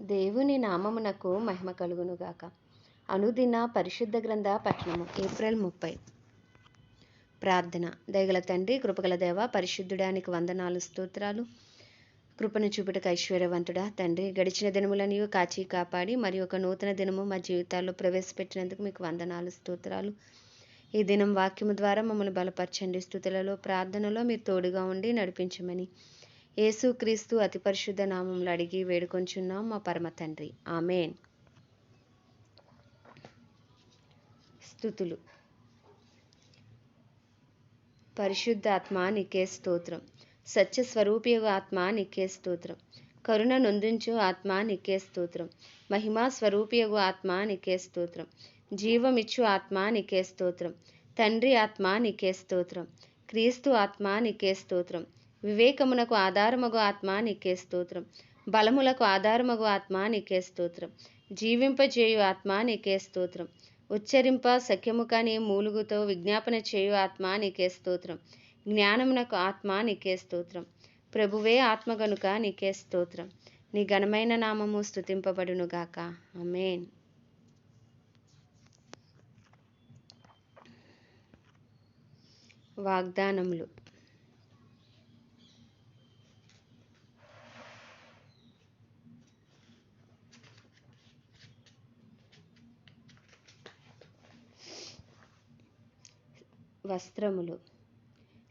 దేవుని నామమునకు మహిమ కలుగునుగాక. అనుదిన పరిశుద్ధ గ్రంథ పట్టణము ఏప్రిల్ ముప్పై. ప్రార్థన. దయగల తండ్రి కృపగల దేవ పరిశుద్ధుడానికి వందనాలు స్తోత్రాలు. కృపను చూపుటకు ఐశ్వర్యవంతుడా. తండ్రి గడిచిన దినములను కాచి కాపాడి మరి ఒక నూతన దినము మా జీవితాల్లో ప్రవేశపెట్టినందుకు మీకు వందనాలు స్తోత్రాలు. ఈ దినం వాక్యము ద్వారా మమ్మల్ని బలపరచండి. స్థుతులలో ప్రార్థనలో మీరు తోడుగా ఉండి నడిపించమని యేసుక్రీస్తు అతి పరిశుద్ధ నామంలో అడిగి వేడుకొంచున్నాం మా పరమ తండ్రి. ఆమెన్. స్థుతులు. పరిశుద్ధ ఆత్మ నీకే స్తోత్రం. సత్య స్వరూపియగు ఆత్మ నీకే స్తోత్రం. కరుణ నొందించు ఆత్మ నీకే స్తోత్రం. మహిమా స్వరూపియగు ఆత్మ నీకే స్తోత్రం. జీవమిచ్చు ఆత్మ నీకే స్తోత్రం. తండ్రి ఆత్మ నీకే స్తోత్రం. క్రీస్తు ఆత్మ నీకే స్తోత్రం. వివేకమునకు ఆధారమగు ఆత్మ నీకే స్తోత్రం. బలములకు ఆధారమగు ఆత్మ నీకే స్తోత్రం. జీవింపజేయు ఆత్మ నీకే స్తోత్రం. ఉచ్చరింప సఖ్యము కాని మూలుగుతో విజ్ఞాపన చేయు ఆత్మ నీకే స్తోత్రం. జ్ఞానమునకు ఆత్మ నీకే స్తోత్రం. ప్రభువే ఆత్మ గనుక నీకే స్తోత్రం. నీ ఘనమైన నామము స్థుతింపబడునుగాక అమేన్ వాగ్దానములు. వస్త్రములు.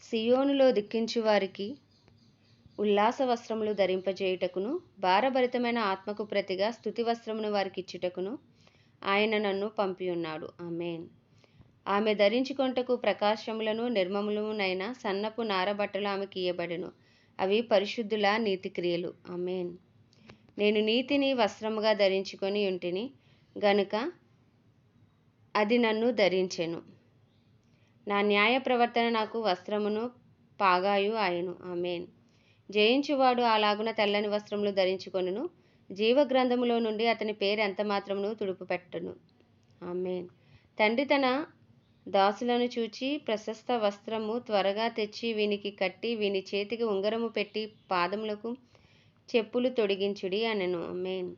సియోనులో దుఃఖించు వారికి ఉల్లాస వస్త్రములు ధరింపజేయుటకును భారభరితమైన ఆత్మకు ప్రతిగా స్థుతి వస్త్రమును వారికి ఇచ్చుటకును ఆయన నన్ను పంపియున్నాడు. ఆమెన్. ఆమె ధరించుకొంటకు ప్రకాశములను నిర్మములమునైన సన్నపు నారబట్టలు ఆమెకి ఇయ్యబడెను అవి పరిశుద్ధుల నీతి క్రియలు అమేన్ నేను నీతిని వస్త్రముగా ధరించుకొని ఉంటిని గనుక అది నన్ను ధరించెను. నా న్యాయ ప్రవర్తన నాకు వస్త్రమును పాగాయు ఆయను. ఆమెన్. జయించువాడు అలాగున తెల్లని వస్త్రములు ధరించుకొనును. జీవగ్రంథములో నుండి అతని పేరు ఎంత మాత్రమును తుడుపు పెట్టను ఆమెన్. తండ్రి తన దాసులను చూచి ప్రశస్త వస్త్రము త్వరగా తెచ్చి వీనికి కట్టి వీని చేతికి ఉంగరము పెట్టి పాదములకు చెప్పులు తొడిగించుడి అనను. ఆమెన్.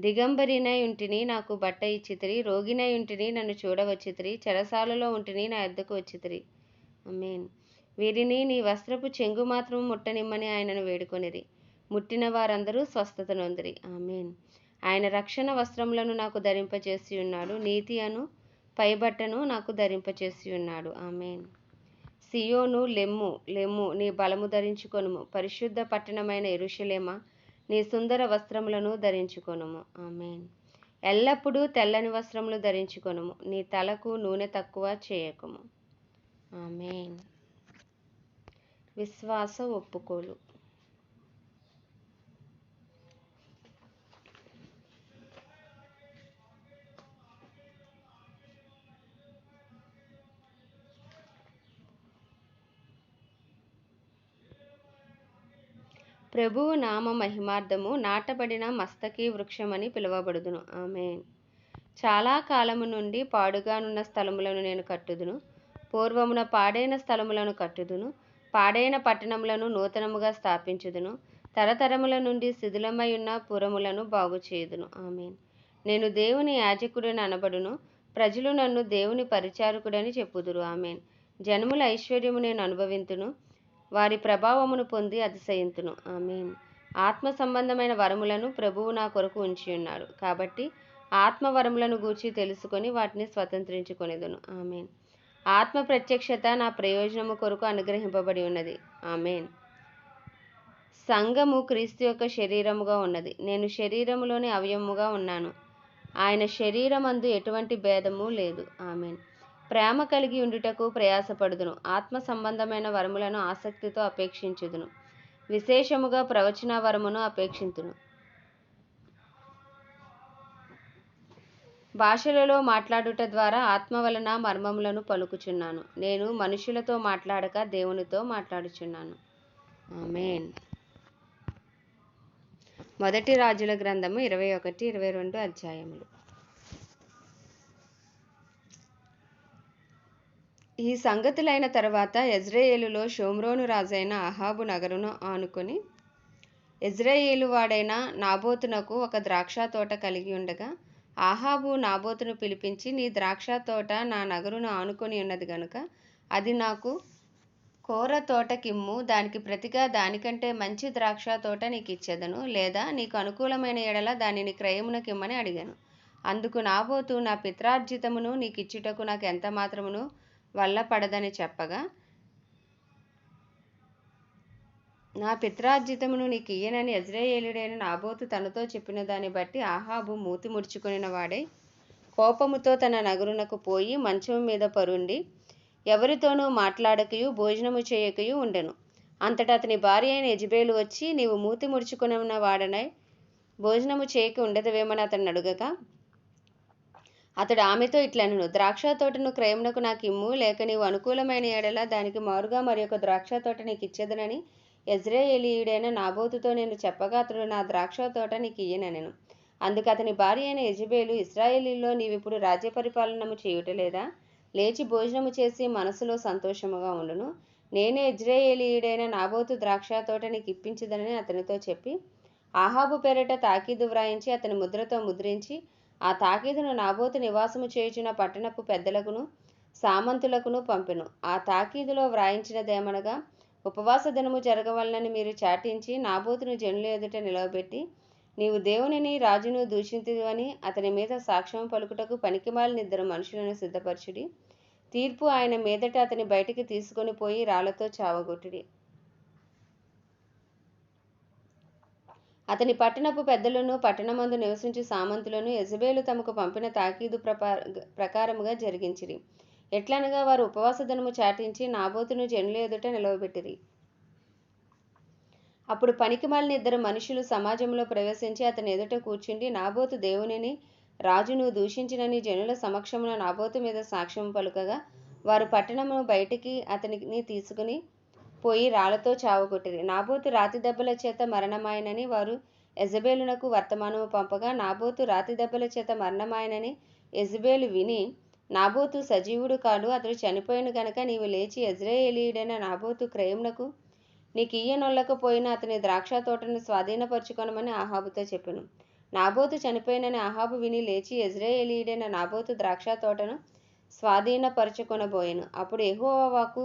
దిగంబరినయుంటిని నాకు బట్ట ఇచ్చితిరి రోగినయుంటిని నన్ను చూడవచ్చితిరి చెరసాలలో ఉంటిని నా ఎద్దకు వచ్చితిరి. అమేన్ వీరిని నీ వస్త్రపు చెంగు మాత్రం ముట్టనిమ్మని ఆయనను వేడుకొనిరి. ముట్టిన వారందరూ స్వస్థత నొందిరి. ఆమెన్. ఆయన రక్షణ వస్త్రములను నాకు ధరింపచేసి ఉన్నాడు నీతి అను పైబట్టను నాకు ధరింపచేసి ఉన్నాడు. ఆమెన్. సియోను లెమ్ము లెమ్ము నీ బలము ధరించుకొనుము. పరిశుద్ధ పట్టణమైన ఎరుషలేమా నీ సుందర వస్త్రములను ధరించుకొనుము. ఆమెన్. ఎల్లప్పుడూ తెల్లని వస్త్రములు ధరించుకొనుము. నీ తలకు నూనె తక్కువ చేయకము. ఆమెన్. విశ్వాస ఒప్పుకోలు. ప్రభువు నామ మహిమార్థము నాటబడిన మస్తకి వృక్షమని పిలువబడుదును. ఆమె చాలా కాలము నుండి పాడుగానున్న స్థలములను నేను కట్టుదును. పూర్వమున పాడైన స్థలములను కట్టుదును. పాడైన పట్టణములను నూతనముగా స్థాపించుదును. తరతరముల నుండి శిథిలమై ఉన్న పురములను బాగు చేయుదును ఆమె నేను దేవుని యాజకుడని అనబడును. ప్రజలు నన్ను దేవుని పరిచారకుడని చెప్పుదురు. ఆమెన్. జనముల ఐశ్వర్యము నేను అనుభవింతును. వారి ప్రభావమును పొంది అతిశయింతును. ఆమెన్. ఆత్మ సంబంధమైన వరములను ప్రభువు నా కొరకు ఉంచి ఉన్నాడు. కాబట్టి ఆత్మ వరములను గూర్చి తెలుసుకొని వాటిని స్వతంత్రించుకొనేదును. ఆమెన్. ఆత్మ ప్రత్యక్షత నా ప్రయోజనము కొరకు అనుగ్రహింపబడి ఉన్నది. ఆమెన్. సంఘము క్రీస్తు యొక్క శరీరముగా ఉన్నది. నేను శరీరములోని అవయముగా ఉన్నాను. ఆయన శరీరమందు ఎటువంటి భేదము లేదు. ఆమెన్. ప్రేమ కలిగి ఉండుటకు ప్రయాసపడుదును. ఆత్మ సంబంధమైన వరములను ఆసక్తితో అపేక్షించుదును. విశేషముగా ప్రవచన వరమును అపేక్షితును. భాషలలో మాట్లాడుట ద్వారా ఆత్మ వలన మర్మములను పలుకుచున్నాను. నేను మనుషులతో మాట్లాడక దేవునితో మాట్లాడుచున్నాను. ఆమెన్. మొదటి రాజుల గ్రంథము ఇరవై ఒకటి ఇరవై రెండు అధ్యాయములు. ఈ సంగతులైన తర్వాత యజ్రేయేలులో షోమ్రోను రాజైన అహాబు నగరును ఆనుకొని ఇజ్రాయేలు వాడైన నాబోతునకు ఒక ద్రాక్ష తోట కలిగి ఉండగా ఆహాబు నాబోతును పిలిపించి నీ ద్రాక్ష తోట నా నగరును ఆనుకొని ఉన్నది గనుక అది నాకు కోర తోటకిమ్ము దానికి ప్రతిగా దానికంటే మంచి ద్రాక్ష తోట నీకు ఇచ్చేదను లేదా నీకు అనుకూలమైన ఎడల దానిని క్రయమునకిమ్మని అడిగాను. అందుకు నాబోతు నా పిత్రార్జితమును నీకు ఇచ్చుటకు నాకు ఎంత మాత్రమును వల్ల పడదని చెప్పగా నా పిత్రార్జితమును నీకు ఇయ్యనని యజ్రేయేలుడైన నాబోతు తనతో చెప్పిన దాన్ని బట్టి ఆహాబు మూతి ముడుచుకుని వాడై కోపముతో తన నగరునకు పోయి మంచం మీద పరుండి ఎవరితోనూ మాట్లాడకయు భోజనము చేయకయు ఉండెను. అంతటా అతని భార్య అయిన యజబేలు వచ్చి నీవు మూతి ముడుచుకున్న వాడనై భోజనము చేయక ఉండదవేమని అతన్ని అడుగగా అతడు ఆమెతో ఇట్లనను ద్రాక్ష తోటను క్రయమునకు నాకు ఇమ్ము లేక నీవు అనుకూలమైన ఎడల దానికి మారుగా మరి ఒక ద్రాక్ష తోట నీకు ఇచ్చేదనని యజ్రేయేలీయుడైన నాబోతుతో నేను చెప్పగా అతడు నా ద్రాక్ష తోట నీకు ఇయ్యనెను అందుకు అతని భార్య అయిన యజబేలు ఇస్రాయేలీలో నీవిప్పుడు రాజ్య పరిపాలనము చేయుటలేదా లేచి భోజనము చేసి మనసులో సంతోషముగా ఉండును. నేనే ఇజ్రాయేలీయుడైన నాబోతు ద్రాక్ష తోట నీకు ఇప్పించదనని అతనితో చెప్పి ఆహాబు పేరిట తాకీదు వ్రాయించి అతని ముద్రతో ముద్రించి ఆ తాకీదును నాబోతు నివాసము చేయుచున్న పట్టణపు పెద్దలకును సామంతులకును పంపెను. ఆ తాకీదులో వ్రాయించినదేమనగా ఉపవాస దినము జరగవలనని మీరు చాటించి నాబోతును జనుల ఎదుట నిలవబెట్టి నీవు దేవునిని రాజును దూషించువని అతని మీద సాక్ష్యం పలుకుటకు పనికిమాలిన ఇద్దరు మనుషులను సిద్ధపరచుడి. తీర్పు ఆయన మీదట అతని బయటికి తీసుకొని పోయి రాళ్ళతో చావగొట్టుడి. అతని పట్టణపు పెద్దలను పట్టణమందు నివసించు సామంతులను యజబేలు తమకు పంపిన తాకీదు ప్రకారముగా జరిగించిరి. ఎట్లనగా వారు ఉపవాస దినము చాటించి నాబోతును జనుల ఎదుట నిలవబెట్టిరి. అప్పుడు పనికిమాలిన ఇద్దరు మనుషులు సమాజంలో ప్రవేశించి అతని ఎదుట కూర్చుండి నాబోతు దేవునిని రాజును దూషించినని జనుల సమక్షమున నాబోతు మీద సాక్ష్యం పలుకగా వారు పట్టణము బయటికి అతనిని తీసుకుని పోయి రాళ్ళతో చావగొట్టిరి. నాబోతు రాతి దెబ్బల చేత మరణమాయనని వారు ఎజబేలునకు వర్తమానము పంపగా నాబోతు రాతి దెబ్బల చేత మరణమాయనని ఎజబేలు విని నాబోతు సజీవుడు కాడు అతడు చనిపోయిన గనక నీవు లేచి ఎజ్రేయేలీయుడైన నాబోతు క్రయమునకు నీకు ఇయ్యనొల్లకపోయిన అతని ద్రాక్ష తోటను స్వాధీనపరుచుకొనమని ఆహాబుతో చెప్పాను. నాబోతు చనిపోయినని ఆహాబు విని లేచి ఎజ్రేయేలీయుడైన నాబోతు ద్రాక్ష తోటను స్వాధీనపరచుకొనబోయాను. అప్పుడు ఎహోవాకు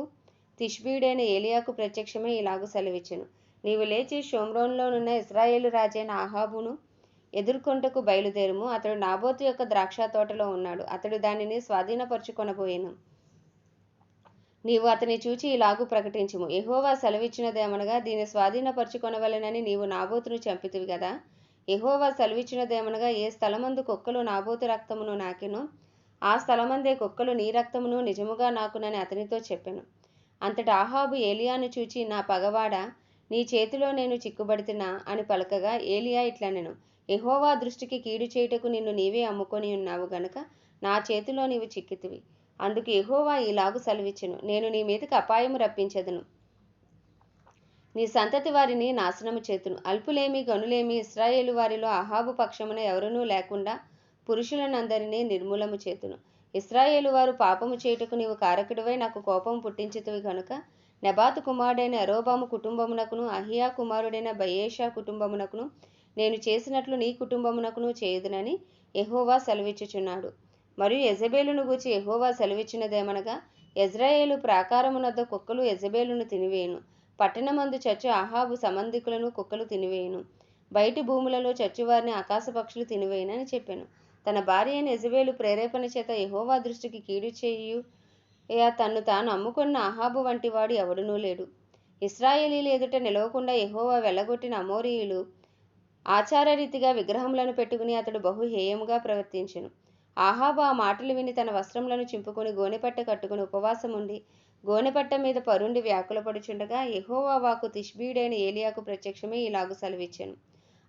తిష్బీయుడైన ఏలియాకు ప్రత్యక్షమై ఇలాగు సెలవిచ్చెను. నీవు లేచి షోమ్రోన్లోనున్న ఇస్రాయేలు రాజైన ఆహాబును ఎదుర్కొంటకు బయలుదేరుము. అతడు నాబోతు యొక్క ద్రాక్ష తోటలో ఉన్నాడు. అతడు దానిని స్వాధీనపరుచుకొనబోయాను. నీవు అతని చూచి ఇలాగు ప్రకటించుము. ఎహోవా సెలవిచ్చినదేమనగా దీన్ని స్వాధీనపరుచుకొనవలెనని నీవు నాబోతును చంపితివి కదా ఎహోవా సెలవిచ్చినదేమనగా ఏ స్థలమందు కుక్కలు నాబోతు రక్తమును నాకెను ఆ స్థలమందే కుక్కలు నీ రక్తమును నిజముగా నాకునని అతనితో చెప్పాను. అంతటా ఆహాబు ఏలియాను చూచి నా పగవాడ నీ చేతిలో నేను చిక్కుబడితినా అని పలకగా ఏలియా ఇట్లనెను. ఎహోవా దృష్టికి కీడు చేయుటకు నిన్ను నీవే అమ్ముకొని ఉన్నావు గనుక నా చేతిలో నీవు చిక్కితివి. అందుకు ఎహోవా ఇలాగు సెలవిచ్చును. నేను నీ మీదకి అపాయము రప్పించదును. నీ సంతతి వారిని నాశనము చేతును. అల్పులేమి గనులేమి ఇస్రాయేలు వారిలో అహాబు పక్షమున ఎవరునూ లేకుండా పురుషులనందరినీ నిర్మూలము చేతును. ఇస్రాయేలు వారు పాపము చేయుటకు నీవు కారకుడివై నాకు కోపం పుట్టించితివి గనుక నెబాతు కుమారుడైన అరోబాము కుటుంబమునకును అహియా కుమారుడైన బయేషా కుటుంబమునకును నేను చేసినట్లు నీ కుటుంబమునకును చేయుదునని ఎహోవా సెలవిచ్చుచున్నాడు. మరియు ఎజబేలును గూర్చి ఎహోవా సెలవిచ్చినదేమనగా ఎజ్రాయేలు ప్రాకారమునద్ద కుక్కలు ఎజబేలును తినివేయును. పట్టణమందు చచ్చు అహాబు సంబంధికులను కుక్కలు తినివేయును. బయటి భూములలో చచ్చువారిని ఆకాశ పక్షులు చెప్పాను. తన భార్య అయిన యెజబేలు ప్రేరేపణ చేత యహోవా దృష్టికి కీడు చేయు తన్ను తాను అమ్ముకున్న అహాబు వంటి వాడు ఎవడునూ లేడు. ఇస్రాయేలీల ఎదుట నిలవకుండా యహోవా వెళ్ళగొట్టిన అమోరీయులు ఆచారరీతిగా విగ్రహములను పెట్టుకుని అతడు బహు హేయముగా ప్రవర్తించెను. ఆహాబు ఆ మాటలు విని తన వస్త్రములను చింపుకొని గోనెపట్ట కట్టుకుని ఉపవాసం ఉండి గోనెపట్ట మీద పరుండి వ్యాకులపడుచుండగా ఎహోవా వాకు తిష్బీడైన ఏలియాకు ప్రత్యక్షమే ఇలాగు సెలవిచ్చాను.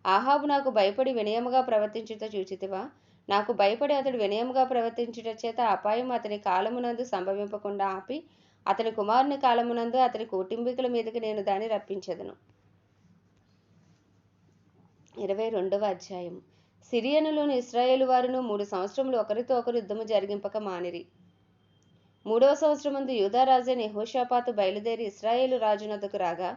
ఆహాబు నాకు భయపడి వినయముగా ప్రవర్తించుట చూచితివా? నాకు భయపడి అతడు వినయముగా ప్రవర్తించుట చేత అపాయం అతని కాలమునందు సంభవింపకుండా ఆపి అతని కుమారుని కాలమునందు అతని కుటుంబీకుల మీదకి నేను దాన్ని రప్పించదను. ఇరవై రెండవ అధ్యాయం సిరియనులోని ఇస్రాయేలు వారును మూడు సంవత్సరములు ఒకరితో ఒకరు యుద్ధము జరిగింపక మానిరి. మూడవ సంవత్సరమందు యూదారాజైన యెహోషాపాతు బయలుదేరి ఇస్రాయేలు రాజునద్దకు రాగా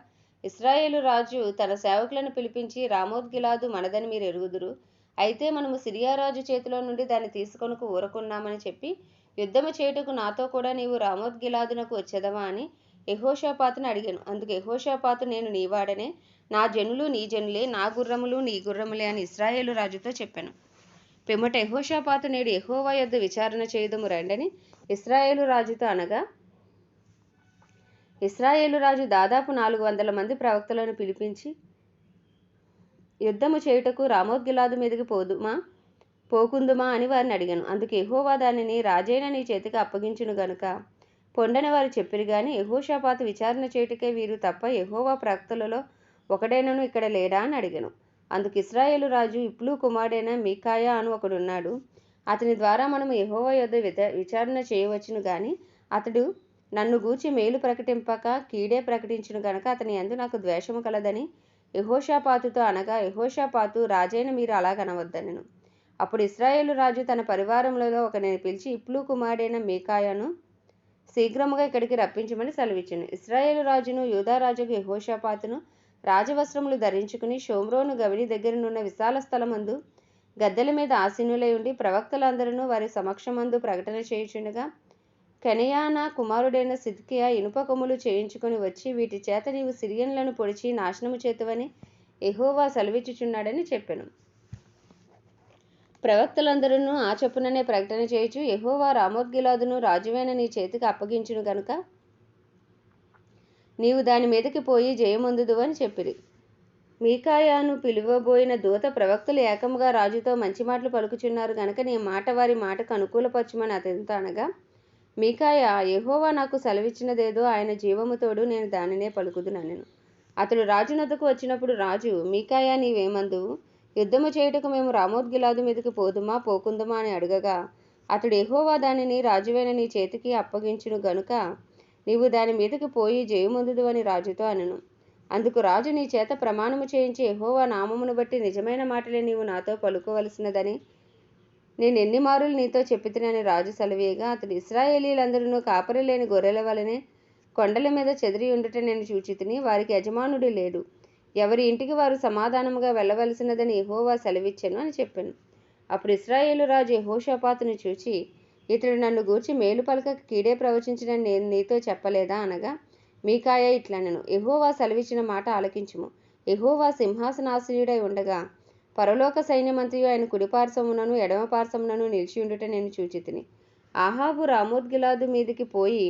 ఇస్రాయేలు రాజు తన సేవకులను పిలిపించి రామోద్గిలాదు మనదని మీరు ఎరుగుదురు అయితే మనము సిరియారాజు చేతిలో నుండి దాన్ని తీసుకొనుకు ఊరకున్నామని చెప్పి యుద్ధము చేయుటకు నాతో కూడా నీవు రామోద్గిలాదునకు వచ్చేదవా అని యహోషాపాతును అడిగాను. అందుకు యహోషాపాతు నేను నీవాడనే నా జనులు నీ జనులే నా గుర్రములు నీ గుర్రములే అని ఇస్రాయేలు రాజుతో చెప్పాను. పిమ్మట యహోషాపాతు నేడు యహోవా యొద్ద విచారణ చేయదము రండని ఇస్రాయేలు రాజుతో అనగా ఇస్రాయేలు రాజు దాదాపు నాలుగు వందల మంది ప్రవక్తలను పిలిపించి యుద్ధము చేయుటకు రామోద్గిలాదు మీదకి పోదుమా? పోకుందుమా అని వారిని అడిగాను. అందుకు ఎహోవా దానిని రాజైన నీ చేతికి అప్పగించును గనుక. పొండని వారు చెప్పిరు గాని యహోషాపాతు విచారణ చేయుటకే వీరు తప్ప యహోవా ప్రవక్తలలో ఒకడైనను ఇక్కడ లేడా అని అడిగాను. అందుకు ఇస్రాయేలు రాజు ఇప్లు కుమారుడైన మీకాయా అని ఒకడున్నాడు అతని ద్వారా మనము యహోవా యొద్ద విచారణ చేయవచ్చును గాని అతడు నన్ను గూర్చి మేలు ప్రకటింపక కీడే ప్రకటించును గనక అతని ఎందు నాకు ద్వేషము కలదని యహోషాపాతుతో అనగా యహోషాపాతు రాజైన మీరు అలాగనవద్దనెను అప్పుడు ఇస్రాయేలు రాజు తన పరివారంలో ఒకరిని పిలిచి ఇప్లు కుమారుడైన మీకాయను శీఘ్రముగా ఇక్కడికి రప్పించమని సెలవిచ్చాను. ఇస్రాయేలు రాజును యూదారాజుకు యహోషాపాతును రాజవస్త్రములు ధరించుకుని షోమ్రోను గవిని దగ్గరనున్న విశాల స్థలమందు గద్దెల మీద ఆసీనులై ఉండి ప్రవక్తలందరూ వారి సమక్షమందు ప్రకటన చేయుచుండగా కెనయానా కుమారుడైన సిద్కియా ఇనుప కొమ్ములు చేయించుకొని వచ్చి వీటి చేత నీవు సిరియన్లను పొడిచి నాశనము చేతువని ఎహోవా సెలవిచ్చుచున్నాడని చెప్పాను. ప్రవక్తలందరూ ఆ చొప్పుననే ప్రకటన చేయుచు ఎహోవా రామోద్గిలాదును రాజువైన నీ చేతికి అప్పగించును గనుక నీవు దాని మీదకి పోయి జయమొందుదు అని చెప్పిరి. మీకాయాను పిలువబోయిన దూత ప్రవక్తలు ఏకముగా రాజుతో మంచి మాటలు పలుకుచున్నారు గనక నీ మాట వారి మాటకు అనుకూలపరచుమని అతనితో అనగా మీకాయ యహోవా నాకు సెలవిచ్చినదేదో ఆయన జీవముతోడు నేను దానినే పలుకుదునను అతడు రాజునద్దకు వచ్చినప్పుడు రాజు మీకాయ నీవేమందు? యుద్ధము చేయుటకు మేము రామోద్గిలాదు మీదకి పోదుమా పోకుందుమా? అని అడగగా అతడు ఎహోవా దానిని రాజువైన నీ చేతికి అప్పగించును గనుక నీవు దాని మీదకి పోయి జయముందుదు అని రాజుతో అనను. అందుకు రాజు నీ చేత ప్రమాణము చేయించి ఎహోవా నామమును బట్టి నిజమైన మాటలే నీవు నాతో పలుకోవలసినదని నేను ఎన్ని మారులు నీతో చెప్పితినని రాజు సెలవీయగా అతడు ఇస్రాయేలీలందరూ కాపరి లేని గొర్రెల వలనే కొండల మీద చెదిరి ఉండుట నేను చూచితిని వారికి యజమానుడు లేడు. ఎవరి ఇంటికి వారు సమాధానముగా వెళ్ళవలసినదని ఎహోవా సెలవిచ్చాను అని చెప్పాను. అప్పుడు ఇస్రాయేలు రాజు యహోషపాతుని చూచి ఇతడు నన్ను గూర్చి మేలు పలక కీడే ప్రవచించిన నేను నీతో చెప్పలేదా అనగా మీకాయ ఇట్లనను. ఎహోవా సెలవిచ్చిన మాట ఆలకించుము. ఎహోవా సింహాసనాశ్రయుడై ఉండగా పరలోక సైన్యమంత్రి ఆయన కుడిపార్శ్వమునను ఎడమ పార్శ్వమునను నిలిచి ఉండుట నేను చూచితిని. ఆహాబు రామోద్గిలాదు మీదికి పోయి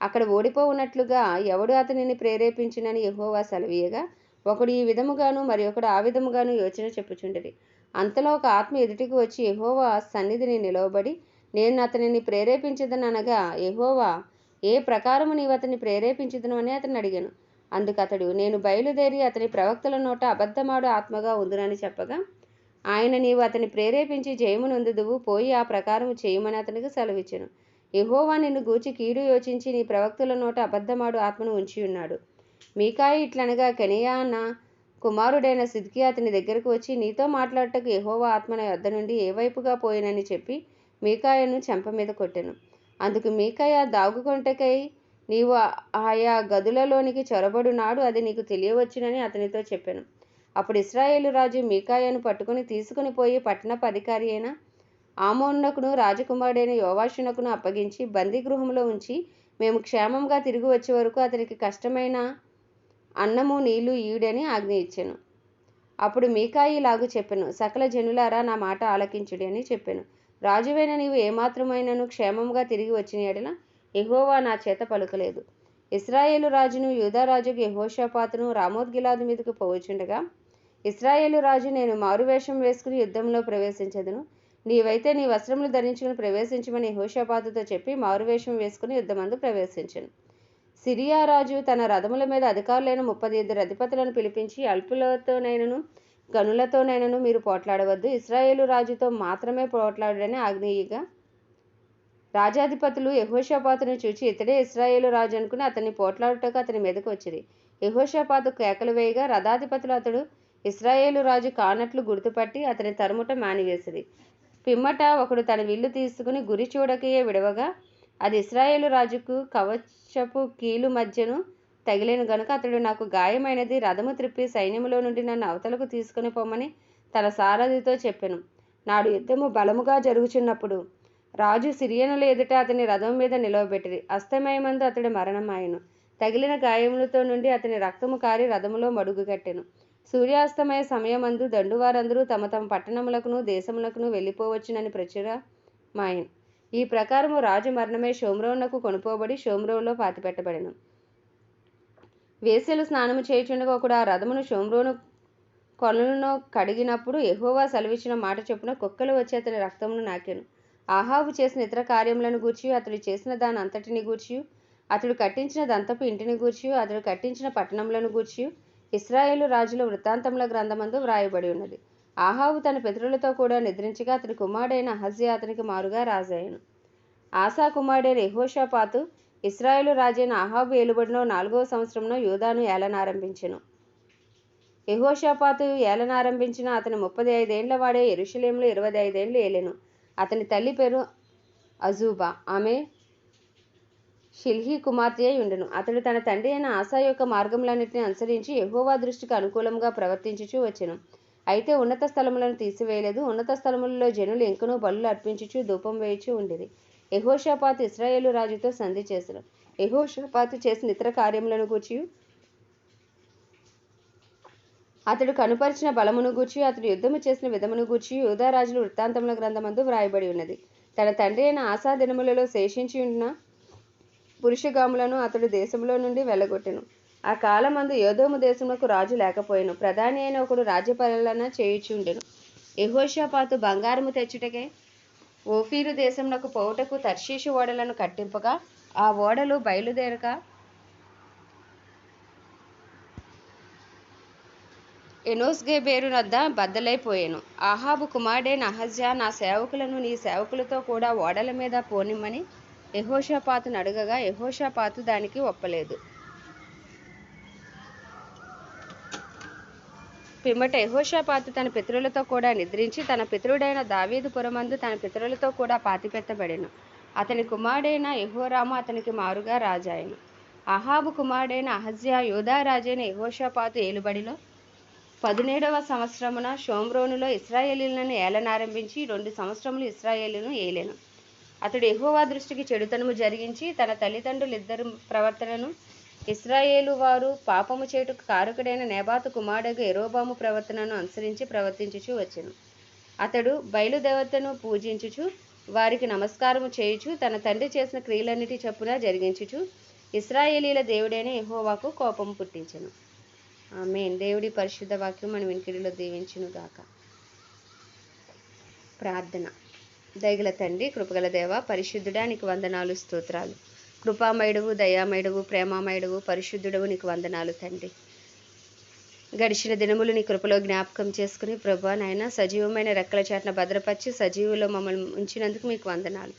అక్కడ ఓడిపోవున్నట్లుగా ఎవడు అతనిని ప్రేరేపించినని యహోవా సెలవీయగా? ఒకడు ఈ విధముగాను మరి ఒకడు ఆ విధముగాను యోచన చెప్పుచుండేది అంతలో ఒక ఆత్మ ఎదుటికి వచ్చి యహోవా సన్నిధిని నిలవబడి నేను అతనిని ప్రేరేపించదనగా యహోవా ఏ ప్రకారము నీవు అతన్ని ప్రేరేపించదను అని అతను అడిగాను. అందుకు అతడు నేను బయలుదేరి అతని ప్రవక్తల నోట అబద్ధమాడు ఆత్మగా ఉందునని చెప్పగా ఆయన నీవు అతని ప్రేరేపించి జయమునందుదువు పోయి ఆ ప్రకారం చేయమని అతనికి సెలవిచ్చాను. యహోవా నిన్ను గూచి కీడు యోచించి నీ ప్రవక్తల నోట అబద్ధమాడు ఆత్మను ఉంచి ఉన్నాడు మీకాయ ఇట్లనగా కెనియా అన్న కుమారుడైన సిద్కి అతని దగ్గరకు వచ్చి నీతో మాట్లాడటకు యహోవా ఆత్మ నా వద్ద నుండి ఏ వైపుగా పోయినని చెప్పి మీకాయను చెంప మీద కొట్టెను. అందుకు మీకాయ దాగుకొంటకై నీవు ఆయా గదులలోనికి చొరబడునాడు అది నీకు తెలియవచ్చునని అతనితో చెప్పాను. అప్పుడు ఇస్రాయేలు రాజు మీకాయను పట్టుకుని తీసుకుని పోయి పట్టణపు అధికారి అయిన ఆమోన్నకును రాజకుమారుడైన యోవాషునకును అప్పగించి బందీగృహంలో ఉంచి మేము క్షేమంగా తిరిగి వచ్చే వరకు అతనికి కష్టమైన అన్నము నీళ్ళు ఈయుడని ఆజ్ఞ ఇచ్చాను. అప్పుడు మీకాయి లాగు చెప్పాను సకల జనులారా నా మాట ఆలకించుడి అని చెప్పాను. రాజువైన నీవు ఏమాత్రమైనను క్షేమంగా తిరిగి వచ్చిన ఎడలా ఎహోవా నా చేత పలుకలేదు. ఇస్రాయేలు రాజును యూదారాజుకు యహోషాపాతును రామోద్గిలాదు మీదకు పోవచ్చుండగా ఇస్రాయేలు రాజు నేను మారువేషం వేసుకుని యుద్ధంలో ప్రవేశించదును. నీవైతే నీ వస్త్రములు ధరించుకుని ప్రవేశించమని యహోషాపాతుతో చెప్పి మారువేషం వేసుకుని యుద్ధమందు ప్రవేశించను. సిరియా రాజు తన రథముల మీద అధికారులైన ముప్పది ఇద్దరు అధిపతులను పిలిపించి అల్పులతోనైనను గనులతోనైనను మీరు పోట్లాడవద్దు. ఇస్రాయేలు రాజుతో మాత్రమే పోట్లాడని ఆగ్నేయగా రాజాధిపతులు యహోషపాతును చూచి ఇతడే ఇస్రాయేలు రాజు అనుకుని అతన్ని పోట్లాడుటకు అతని మీదకు వచ్చింది యహోషపాతు కేకలు వేయగా రథాధిపతులు అతడు ఇస్రాయేలు రాజు కానట్లు గుర్తుపట్టి అతని తరుముట మానివేసిరి. పిమ్మట ఒకడు తన విల్లు తీసుకుని గురి చూడకయే విడవగా అది ఇస్రాయేలు రాజుకు కవచపు కీలు మధ్యను తగిలేను గనుక అతడు నాకు గాయమైనది రథము త్రిప్పి సైన్యములో నుండి నన్ను అవతలకు తీసుకుని పోమని తన సారథితో చెప్పెను. నాడు యుద్ధము బలముగా జరుగుచున్నప్పుడు రాజు సిరియనుల ఎదుట అతని రథం మీద నిలవబెట్టిరి. అస్తమయమందు అతడి మరణమాయను. తగిలిన గాయములతో నుండి అతని రక్తము కారి రథములో మడుగు కట్టెను. సూర్యాస్తమయ సమయమందు దండువారందరూ తమ తమ పట్టణములకును దేశములకును వెళ్ళిపోవచ్చునని ప్రచుర మాయన్ ఈ ప్రకారము రాజు మరణమే షోమ్రోనకు కొనుపోబడి షోమ్రోలో పాతిపెట్టబడెను. వేసెలు స్నానము చేయుచుండగా ఒకడు ఆ రథమును షోమ్రోను కొలను కడిగినప్పుడు ఎహోవా సెలవిచ్చిన మాట చొప్పున కుక్కలు వచ్చి అతని రక్తమును నాకెను. ఆహాబు చేసిన ఇతర కార్యములను గూర్చి అతడు చేసిన దాని అంతటిని గూర్చి అతడు కట్టించిన దంతపు ఇంటిని గూర్చి అతడు కట్టించిన పట్టణములను గూర్చి ఇస్రాయేలు రాజుల వృత్తాంతముల గ్రంథమందు వ్రాయబడి ఉన్నది. ఆహాబు తన పితరులతో కూడా నిద్రించగా అతని కుమారుడైన అహజ్యా అతనికి మారుగా రాజాయను ఆశా కుమారుడైన ఎహోషాపాతు ఇస్రాయేలు రాజైన ఆహాబు ఏలుబడిలో నాలుగవ సంవత్సరంలో యూదాను ఏలనారంభించెను. ఎహోషాపాతు ఏలనారంభించిన అతని ముప్పది ఐదేండ్ల వాడే ఎరుషలేంలో ఇరవై ఐదేండ్లు ఏలెను. అతని తల్లి పేరు అజూబా. ఆమె షిల్హీ కుమార్తె అయి ఉండెను. అతడు తన తండ్రి అయిన ఆశా యొక్క మార్గములన్నిటిని అనుసరించి ఎహోవా దృష్టికి అనుకూలంగా ప్రవర్తించుచూ వచ్చెను. అయితే ఉన్నత స్థలములను తీసివేయలేదు. ఉన్నత స్థలములలో జనులు ఇంకనూ బలులు అర్పించుచు ధూపం వేయచూ ఉండేది ఎహోషాపాత్ ఇస్రాయేలు రాజుతో సంధి చేశారు యెహోషాపాతు చేసిన ఇతర కార్యములను గూర్చి అతడు కనుపరిచిన బలమును గూర్చి అతడు యుద్ధము చేసిన విధమును గూర్చి యూదారాజుల వృత్తాంతముల గ్రంథమందు వ్రాయబడి ఉన్నది. తన తండ్రి అయిన ఆశా దినములలో శేషించి ఉన్న పురుషగాములను అతడు దేశంలో నుండి వెళ్ళగొట్టెను. ఆ కాలమందు యోధోము దేశములకు రాజు లేకపోయాను. ప్రధాని అయిన ఒకడు రాజ్యపాలన చేయుచుండెను. యెహోషాపాతు బంగారము తెచ్చుటకే ఓఫీరు దేశమునకు పోవుటకు తర్షీషు ఓడలను కట్టింపగా ఆ ఓడలు బయలుదేరక ఎనోస్గేబేరు వద్ద బద్దలైపోయాను. ఆహాబు కుమారుడైన అహజ్యా నా సేవకులను నీ సేవకులతో కూడా ఓడల మీద పోనిమ్మని యహోషాపాతును అడగగా యహోషాపాతు దానికి ఒప్పలేదు. పిమ్మట యహోషాపాతు తన పితరులతో కూడా నిద్రించి తన పితరుడైన దావీదు పురమందు తన పితరులతో కూడా పాతిపెట్టబడెను అతని కుమారుడైన యహోరాము అతనికి మారుగా రాజాయను. అహాబు కుమారుడైన అహజ్యా యోధారాజైన యహోషాపాతు ఏలుబడిలో పదిహేడవ సంవత్సరమున షోమ్రోనులో ఇస్రాయేలీలను ఏలనారంభించి రెండు సంవత్సరములు ఇస్రాయేలీలను ఏలేను. అతడు ఎహోవా దృష్టికి చెడుతనము జరిగించి తన తల్లిదండ్రులిద్దరు ప్రవర్తనను ఇస్రాయేలు వారు పాపము చేటుకు కారకుడైన నేబాతు కుమారుడగు ఎరోబాము ప్రవర్తనను అనుసరించి ప్రవర్తించుచు వచ్చెను. అతడు బయలుదేవతను పూజించుచు వారికి నమస్కారము చేయుచు తన తండ్రి చేసిన క్రియలన్నిటి చొప్పున జరిగించుచు ఇస్రాయేలీల దేవుడైన ఎహోవాకు కోపం పుట్టించెను. ఆమేన్. దేవుడి పరిశుద్ధ వాక్యం మన వెనుకడిలో దీవించును గాక ప్రార్థన. దయగల తండ్రి కృపగల దేవ పరిశుద్ధుడా నీకు వందనాలు స్తోత్రాలు. కృపామయుడవు దయామయుడవు ప్రేమామయుడవు పరిశుద్ధుడవు నీకు వందనాలు తండ్రి. గడిచిన దినములు నీ కృపలో జ్ఞాపకం చేసుకుని ప్రభా నాయన సజీవమైన రెక్కల చాటున భద్రపరిచి సజీవులో మమ్మల్ని ఉంచినందుకు మీకు వందనాలు.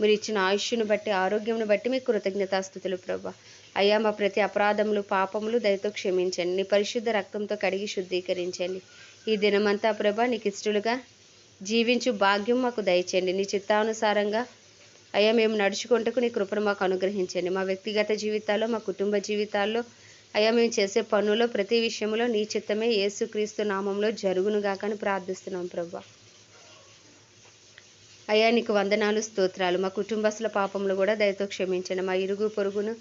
మీరు ఇచ్చిన ఆయుష్ను బట్టి ఆరోగ్యంను బట్టి మీకు కృతజ్ఞతాస్థుతులు ప్రభా. అయ్యా మా ప్రతి అపరాధములు పాపములు దయతో క్షమించండి. నీ పరిశుద్ధ రక్తంతో కడిగి శుద్ధీకరించండి. ఈ దినమంతా ప్రభా నీకు ఇష్టలుగా జీవించు భాగ్యం మాకు దయచేయండి. నీ చిత్తానుసారంగా అయ్యా మేము నడుచుకుంటకు నీ కృపను మాకు అనుగ్రహించండి. మా వ్యక్తిగత జీవితాల్లో మా కుటుంబ జీవితాల్లో అయ్యా మేము చేసే పనుల్లో ప్రతి విషయంలో నీ చిత్తమే యేసుక్రీస్తు నామంలో జరుగునుగాకని ప్రార్థిస్తున్నాం ప్రభా. అయ్యా నీకు వందనాలు స్తోత్రాలు. మా కుటుంబస్తుల పాపములు కూడా దయతో క్షమించండి. మా ఇరుగు పొరుగును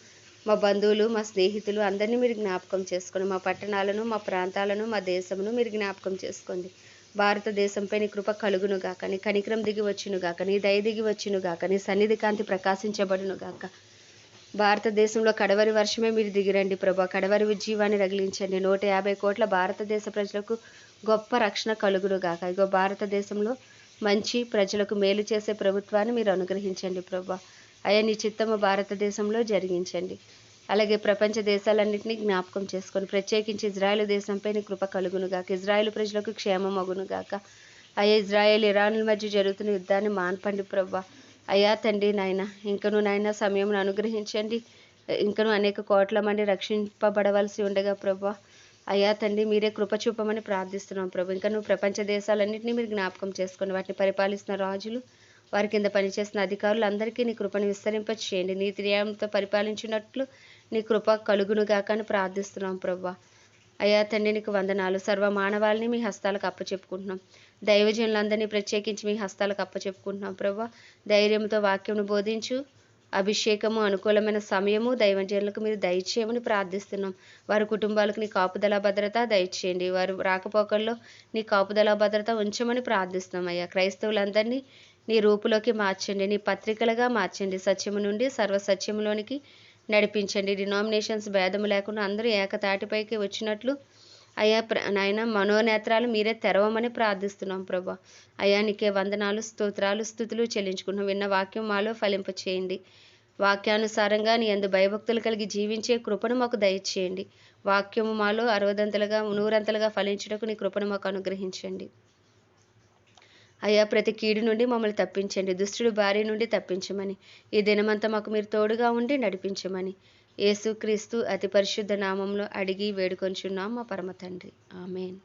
మా బంధువులు మా స్నేహితులు అందరినీ మీరు జ్ఞాపకం చేసుకోండి. మా పట్టణాలను మా ప్రాంతాలను మా దేశమును మీరు జ్ఞాపకం చేసుకోండి. భారతదేశంపై నీ కృప కలుగును గాక నీ కనికరం దిగి వచ్చును గాక నీ దయ దిగి వచ్చును గాక నీ సన్నిధి కాంతి ప్రకాశించబడును గాక. భారతదేశంలో కడవరి వర్షమే మీరు దిగిరండి ప్రభా. కడవరి ఉజ్జీవాన్ని రగిలించండి. నూట యాభై కోట్ల భారతదేశ ప్రజలకు గొప్ప రక్షణ కలుగును గాక. ఇగో భారతదేశంలో మంచి ప్రజలకు మేలు చేసే ప్రభుత్వాన్ని మీరు అనుగ్రహించండి ప్రభా. అయ్యా నీ చిత్తము భారతదేశంలో జరిగించండి. అలాగే ప్రపంచ దేశాలన్నింటినీ జ్ఞాపకం చేసుకొని ప్రత్యేకించి ఇజ్రాయెల్ దేశంపై నీ కృప కలుగును గాక ఇజ్రాయెల్ ప్రజలకు క్షేమం అగును గాక అయ్యా ఇజ్రాయెల్ ఇరాన్ల మధ్య జరుగుతున్న యుద్ధాన్ని మాన్పండి ప్రభా అయ్యా తండ్రి నాయన ఇంకను నాయన సమయం అనుగ్రహించండి. ఇంకను అనేక కోట్ల మంది రక్షింపబడవలసి ఉండగా ప్రభా అయ్యా తండ్రి మీరే కృప చూపమని ప్రార్థిస్తున్నాం ప్రభు ఇంకా నువ్వు ప్రపంచ దేశాలన్నింటినీ మీరు జ్ఞాపకం చేసుకోండి వాటిని పరిపాలిస్తున్న రాజులు వారి కింద పనిచేసిన అధికారులు అందరికీ నీ కృపను విస్తరింప చేయండి నీతి న్యాయంతో పరిపాలించినట్లు నీ కృప కలుగునుగాక అని ప్రార్థిస్తున్నాం ప్రభా అయ్యా తండ్రి నీకు వందనాలు. సర్వ మానవాళిని మీ హస్తాలకు అప్పచెప్పుకుంటున్నాం. దైవజనులందరినీ ప్రత్యేకించి మీ హస్తాలకు అప్పచెప్పుకుంటున్నాం ప్రభా ధైర్యంతో వాక్యంను బోధించు. అభిషేకము అనుకూలమైన సమయము దైవజనులకు మీరు దయచేయమని ప్రార్థిస్తున్నాం. వారి కుటుంబాలకు నీ కాపుదల భద్రత దయచేయండి. వారు రాకపోకల్లో నీ కాపుదల భద్రత ఉంచమని ప్రార్థిస్తున్నాం అయ్యా. క్రైస్తవులందరినీ నీ రూపులోకి మార్చండి నీ పత్రికలుగా మార్చండి. సత్యము నుండి సర్వ సత్యములోనికి నడిపించండి. డినామినేషన్స్ భేదము లేకుండా అందరూ ఏకతాటిపైకి వచ్చినట్లు అయ్యా ప్ర నాయన మనోనేత్రాలు మీరే తెరవమని ప్రార్థిస్తున్నాం ప్రభా. అయ్యా నీకే వందనాలు స్తోత్రాలు స్థుతులు చెల్లించుకున్నాం విన్న వాక్యం మాలో ఫలింప చేయండి. వాక్యానుసారంగా నీ అందు భయభక్తులు కలిగి జీవించే కృపను మాకు దయచేయండి. వాక్యము మాలో అరవదంతలుగా నూరంతలుగా ఫలించుటకు నీ కృపను మాకు అనుగ్రహించండి. అయ్యా ప్రతి కీడు నుండి మమ్మల్ని తప్పించండి దుష్టుడు భార్య నుండి తప్పించమని. ఈ దినమంతా మాకు మీరు తోడుగా ఉండి నడిపించమని. యేసుక్రీస్తు అతి పరిశుద్ధ నామంలో అడిగి వేడుకొంచున్నాం మా పరమ తండ్రి. ఆమెన్.